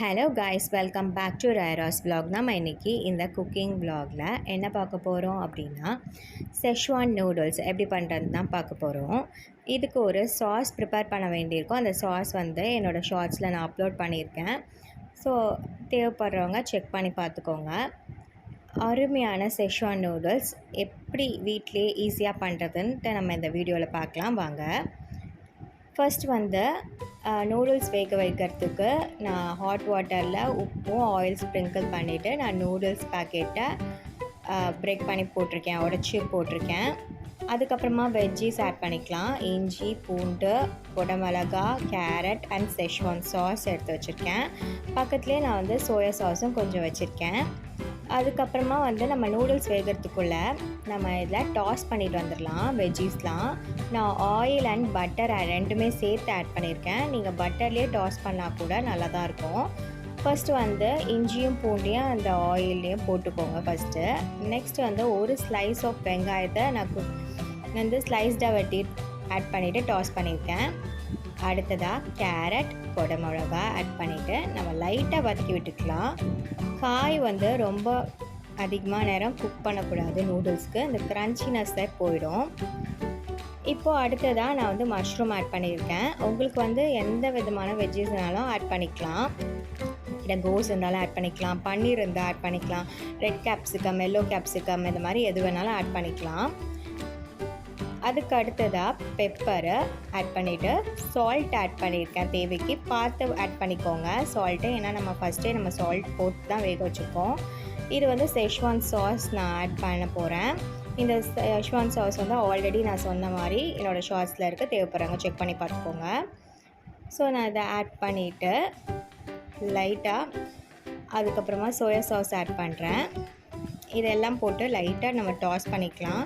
Hello guys welcome back to ரயராஸ் vlog. நம்ம இன்றைக்கி இந்த குக்கிங் vlogல என்ன பார்க்க போகிறோம் அப்படின்னா செஷ்வான் நூடுல்ஸ் எப்படி பண்ணுறது தான் பார்க்க போகிறோம் இதுக்கு ஒரு சாஸ் ப்ரிப்பேர் பண்ண வேண்டியிருக்கும். அந்த சாஸ் வந்து என்னோடய ஷார்ட்ஸில் நான் அப்லோட் பண்ணியிருக்கேன். ஸோ தேவைப்படுறவங்க செக் பண்ணி பார்த்துக்கோங்க. அருமையான செஷ்வான் நூடுல்ஸ் எப்படி வீட்லேயே ஈஸியாக பண்ணுறதுன்ட்டு நம்ம இந்த வீடியோவில் பார்க்கலாம். வாங்க. ஃபர்ஸ்ட் வந்து நூடுல்ஸ் வேக வைக்கிறதுக்கு நான் ஹாட் வாட்டரில் உப்பும் ஆயில் ஸ்ப்ரிங்கிள் பண்ணிவிட்டு நான் நூடுல்ஸ் பேக்கெட்டை பிரேக் பண்ணி போட்டிருக்கேன் உடச்சி போட்டிருக்கேன். அதுக்கப்புறமா வெஜ்ஜீஸ் ஆட் பண்ணிக்கலாம். இஞ்சி பூண்டு குடமிளகா கேரட் அண்ட் செஷ்வான் சாஸ் எடுத்து வச்சுருக்கேன். பக்கத்துலேயே நான் வந்து சோயா சாஸும் கொஞ்சம் வச்சுருக்கேன். அதுக்கப்புறமா வந்து நம்ம நூடுல்ஸ் வேகிறதுக்குள்ளே நம்ம இதில் டாஸ் பண்ணிட்டு வந்துடலாம் வெஜ்ஜீஸ்லாம் நான் ஆயில் அண்ட் பட்டர் ரெண்டுமே சேர்த்து ஆட் பண்ணியிருக்கேன். நீங்கள் பட்டர்லேயே டாஸ் பண்ணால் கூட நல்லா தான் இருக்கும். ஃபஸ்ட்டு வந்து இஞ்சியும் பூண்டையும் அந்த ஆயில்லையும் போட்டுக்கோங்க ஃபஸ்ட்டு நெக்ஸ்ட் வந்து ஒரு ஸ்லைஸ் ஆஃப் வெங்காயத்தை நான் வந்து ஸ்லைஸ்டாக வெட்டி ஆட் பண்ணிவிட்டு டாஸ் பண்ணியிருக்கேன். அடுத்ததாக கேரட் கொடமிளகா ஆட் பண்ணிவிட்டு நம்ம லைட்டாக வதக்கி விட்டுக்கலாம். காய் வந்து ரொம்ப அதிகமாக நேரம் குக் பண்ணக்கூடாது நூடுல்ஸ்க்கு இந்த க்ரன்ச்சினஸ்ஸை போயிடும். இப்போது அடுத்ததாக நான் வந்து மஷ்ரூம் ஆட் பண்ணியிருக்கேன். உங்களுக்கு வந்து எந்த விதமான வெஜ்ஜஸ்னாலும் ஆட் பண்ணிக்கலாம். இல்லை கோஸ் இருந்தாலும் ஆட் பண்ணிக்கலாம். பன்னீர் இருந்தால் ஆட் பண்ணிக்கலாம். ரெட் கேப்சிகம் எல்லோ கேப்சிகம் இந்த மாதிரி எது வேணாலும் ஆட் பண்ணிக்கலாம். அதுக்கு அடுத்ததாக பெப்பரை ஆட் பண்ணிவிட்டு சால்ட் ஆட் பண்ணியிருக்கேன் தேவைக்கு. பார்த்து ஆட் பண்ணிக்கோங்க. சால்ட்டு ஏன்னா நம்ம ஃபஸ்ட்டே நம்ம சால்ட் போட்டு தான் வேக வச்சுருக்கோம். இது வந்து செஷ்வான் சாஸ் நான் ஆட் பண்ண போகிறேன் இந்த செஷ்வான் சாஸ் வந்து ஆல்ரெடி நான் சொன்ன மாதிரி என்னோடய ஷார்ட்ஸில் இருக்க. தேவைப்படுறாங்க செக் பண்ணி பார்த்துக்கோங்க. ஸோ நான் இதை ஆட் பண்ணிவிட்டு லைட்டாக அதுக்கப்புறமா சோயா சாஸ் ஆட் பண்ணுறேன் இதெல்லாம் போட்டு லைட்டாக நம்ம டாஸ் பண்ணிக்கலாம்.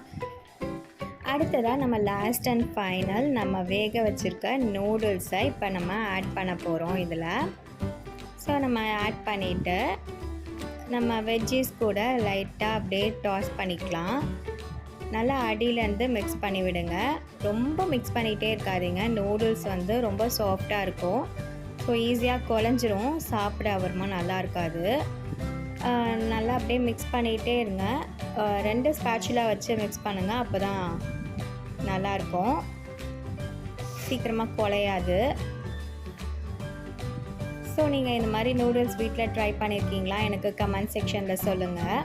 அடுத்ததாக நம்ம லாஸ்ட் அண்ட் ஃபைனல் நம்ம வேக வச்சுருக்க நூடுல்ஸை இப்போ நம்ம ஆட் பண்ண போகிறோம் இதில். ஸோ நம்ம ஆட் பண்ணிவிட்டு நம்ம வெஜ்ஜீஸ் கூட லைட்டாக அப்படியே டாஸ் பண்ணிக்கலாம். நல்லா அடியிலேருந்து மிக்ஸ் பண்ணி விடுங்க. ரொம்ப மிக்ஸ் பண்ணிகிட்டே இருக்காதிங்க. நூடுல்ஸ் வந்து ரொம்ப சாஃப்டாக இருக்கும். ஸோ ஈஸியாக குழஞ்சிரும். சாப்பிட வருமா நல்லா இருக்காது. நல்லா அப்படியே மிக்ஸ் பண்ணிகிட்டே இருங்க. ரெண்டு ஸ்பேச்சுலாக வச்சு மிக்ஸ் பண்ணுங்கள் அப்போ தான் நல்லாயிருக்கும். சீக்கிரமாக குலையாது ஸோ நீங்கள் இந்த மாதிரி நூடுல்ஸ் வீட்டில் ட்ரை பண்ணியிருக்கீங்களா எனக்கு கமெண்ட் செக்ஷனில் சொல்லுங்கள்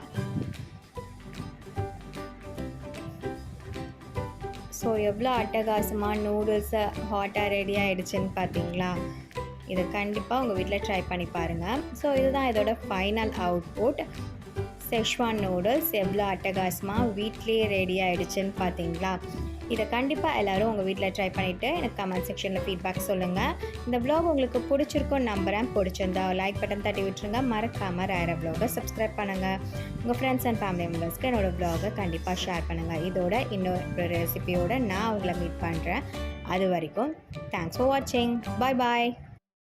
ஸோ எவ்வளோ அட்டகாசமாக நூடுல்ஸை ஹாட்டாக ரெடி ஆகிடுச்சின்னு பார்த்தீங்களா? இதை கண்டிப்பாக உங்கள் வீட்டில் ட்ரை பண்ணி பாருங்கள் ஸோ இதுதான் இதோட ஃபைனல் அவுட்புட் செஷ்வான் நூடுல்ஸ் எவ்வளோ அட்டகாசமாக வீட்லேயே ரெடி ஆகிடுச்சின்னு பார்த்தீங்களா? இதை கண்டிப்பாக எல்லோரும் உங்கள் வீட்டில் ட்ரை பண்ணிவிட்டு எனக்கு கமெண்ட் செக்ஷனில் ஃபீட்பேக் சொல்லுங்கள் இந்த வ்ளாக் உங்களுக்கு பிடிச்சிருக்கும் நம்புகிறேன் பிடிச்சிருந்தா லைக் பட்டன் தட்டி விட்டுருங்க. மறக்காமல் ரேர வ்ளாகை சப்ஸ்கிரைப் பண்ணுங்கள் உங்கள் ஃப்ரெண்ட்ஸ் அண்ட் ஃபேமிலி மெம்பர்ஸ்க்கு என்னோடய வ்ளாகை கண்டிப்பாக ஷேர் பண்ணுங்கள் இதோட இன்னொரு ரெசிபியோடு நான் உங்களை மீட் பண்ணுறேன் அது வரைக்கும் தேங்க்ஸ் ஃபார் வாட்சிங் பாய் பாய்